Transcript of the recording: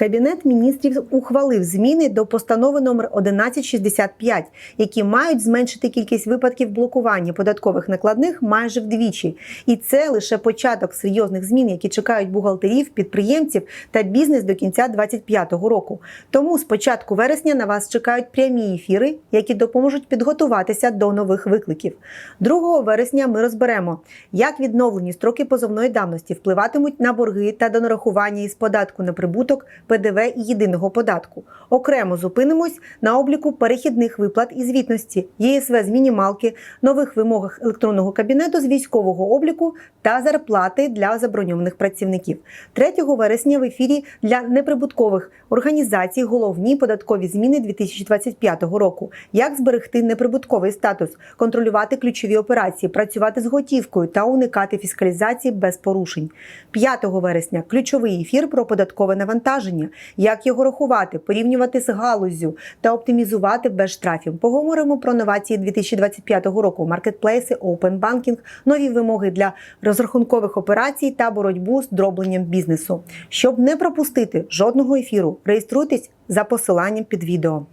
Кабінет міністрів ухвалив зміни до постанови номер 1165, які мають зменшити кількість випадків блокування податкових накладних майже вдвічі. І це лише початок серйозних змін, які чекають бухгалтерів, підприємців та бізнес до кінця 2025 року. Тому з початку вересня на вас чекають прямі ефіри, які допоможуть підготуватися до нових викликів. 2 вересня ми розберемо, як відновлені строки позовної давності впливатимуть на борги та до нарахування із податку на прибуток, ПДВ і єдиного податку. Окремо зупинимось на обліку перехідних виплат і звітності, ЄСВ з мінімалки, нових вимогах електронного кабінету з військового обліку та зарплати для заброньованих працівників. 3 вересня в ефірі для неприбуткових організацій головні податкові зміни 2025 року. Як зберегти неприбутковий статус, контролювати ключові операції, працювати з готівкою та уникати фіскалізації без порушень. 5 вересня ключовий ефір про податкове навантаження, як його рахувати, порівнювати з галузю та оптимізувати без штрафів. Поговоримо про новації 2025 року, маркетплейси, open banking, нові вимоги для розрахункових операцій та боротьбу з дробленням бізнесу. Щоб не пропустити жодного ефіру, реєструйтесь за посиланням під відео.